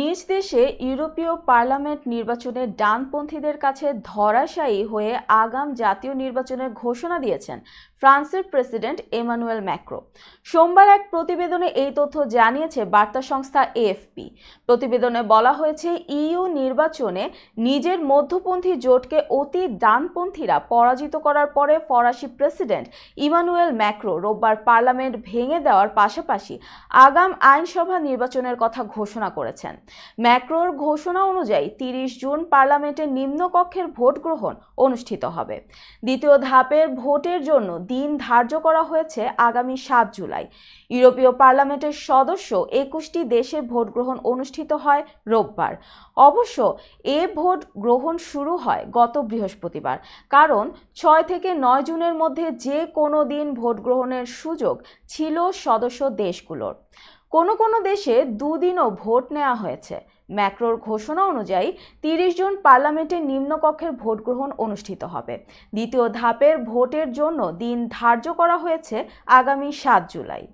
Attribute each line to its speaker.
Speaker 1: নিজ দেশে ইউরোপীয় পার্লামেন্ট নির্বাচনে ডানপন্থীদের কাছে ধরাশায়ী হয়ে আগাম জাতীয় নির্বাচনের ঘোষণা দিয়েছেন ফ্রান্সের প্রেসিডেন্ট এমানুয়েল ম্যাক্রো। সোমবার এক প্রতিবেদনে এই তথ্য জানিয়েছে বার্তা সংস্থা এএফপি। প্রতিবেদনে বলা হয়েছে, ইইউ নির্বাচনে নিজের মধ্যপন্থী জোটকে অতি ডানপন্থীরা পরাজিত করার পরে ফরাসি প্রেসিডেন্ট ইমানুয়েল ম্যাক্রো রোববার পার্লামেন্ট ভেঙে দেওয়ার পাশাপাশি আগাম আইনসভা নির্বাচনের কথা ঘোষণা করেছেন। ম্যাক্রোর ঘোষণা অনুযায়ী তিরিশ জুন পার্লামেন্টের নিম্নকক্ষের ভোট গ্রহণ অনুষ্ঠিত হবে। দ্বিতীয় ধাপের ভোটের জন্য দিন ধার্য করা হয়েছে আগামী সাত জুলাই। ইউরোপীয় পার্লামেন্টের সদস্য একুশটি দেশে ভোট গ্রহণ অনুষ্ঠিত হয় রোববার। অবশ্য এ ভোট গ্রহণ শুরু হয় গত বৃহস্পতিবার, কারণ ছয় থেকে নয় জুনের মধ্যে যে কোনো দিন ভোট গ্রহণের সুযোগ ছিল সদস্য দেশগুলোর। কোনো কোনো দেশে দুদিনও ভোট নেওয়া হয়েছে। ম্যাক্রোর ঘোষণা অনুযায়ী তিরিশ জুন পার্লামেন্টের নিম্নকক্ষের ভোট গ্রহণ অনুষ্ঠিত হবে। দ্বিতীয় ধাপের ভোটের জন্য দিন ধার্য করা হয়েছে আগামী সাত জুলাই।